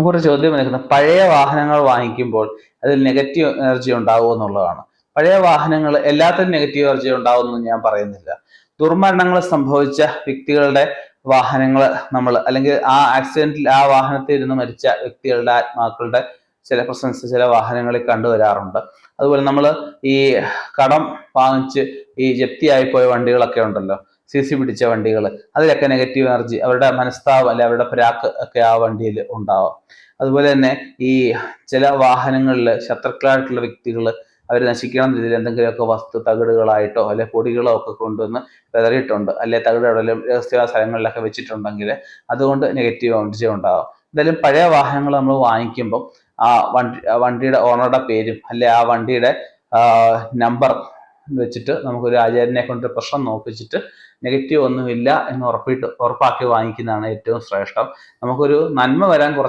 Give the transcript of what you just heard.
നമുക്കൊരു ചോദ്യം നിൽക്കുന്നത് പഴയ വാഹനങ്ങൾ വാങ്ങിക്കുമ്പോൾ അതിൽ നെഗറ്റീവ് എനർജി ഉണ്ടാവും എന്നുള്ളതാണ്. പഴയ വാഹനങ്ങൾ എല്ലാത്തിനും നെഗറ്റീവ് എനർജി ഉണ്ടാവും ഉണ്ടാവുമെന്ന് ഞാൻ പറയുന്നില്ല. ദുർമരണങ്ങൾ സംഭവിച്ച വ്യക്തികളുടെ വാഹനങ്ങൾ നമ്മൾ അല്ലെങ്കിൽ ആ ആക്സിഡന്റിൽ ആ വാഹനത്തിൽ ഇരുന്ന് മരിച്ച വ്യക്തികളുടെ ആത്മാക്കളുടെ ചില പ്രസൻസ് ചില വാഹനങ്ങളിൽ കണ്ടുവരാറുണ്ട് അതുപോലെ നമ്മൾ ഈ കടം വാങ്ങിച്ച് ഈ ജപ്തിയായി പോയ വണ്ടികളൊക്കെ ഉണ്ടല്ലോ. സി സി പിടിച്ച വണ്ടികൾ അതിലൊക്കെ നെഗറ്റീവ് എനർജി അവരുടെ മനസ്താപം അല്ലെ അവരുടെ പ്രാക്ക് ഒക്കെ ആ വണ്ടിയിൽ ഉണ്ടാവാം. അതുപോലെ തന്നെ ഈ ചില വാഹനങ്ങളിൽ ശത്രുക്കളായിട്ടുള്ള വ്യക്തികൾ അവർ നശിക്കണം രീതിയിൽ എന്തെങ്കിലുമൊക്കെ വസ്തു തകിടുകളായിട്ടോ അല്ലെ പൊടികളോ ഒക്കെ കൊണ്ടുവന്ന് വിതറിയിട്ടുണ്ട്. അല്ലെ തകിട് എവിടെയെങ്കിലും രഹസ്യ സ്ഥലങ്ങളിലൊക്കെ വെച്ചിട്ടുണ്ടെങ്കിൽ അതുകൊണ്ട് നെഗറ്റീവ് എനർജി ഉണ്ടാകും എന്തായാലും പഴയ വാഹനങ്ങൾ നമ്മൾ വാങ്ങിക്കുമ്പോൾ ആ വണ്ടി വണ്ടിയുടെ ഓണറുടെ പേരും അല്ലെ ആ വണ്ടിയുടെ നമ്പർ വെച്ചിട്ട് നമുക്കൊരു ആചാര്യനെ കൊണ്ട് പ്രശ്നം നോക്കിച്ചിട്ട് നെഗറ്റീവ് ഒന്നുമില്ല എന്ന് ഉറപ്പിട്ട് ഉറപ്പാക്കി വാങ്ങിക്കുന്നതാണ് ഏറ്റവും ശ്രേഷ്ഠം. നമുക്കൊരു നന്മ വരാൻ കുറച്ച്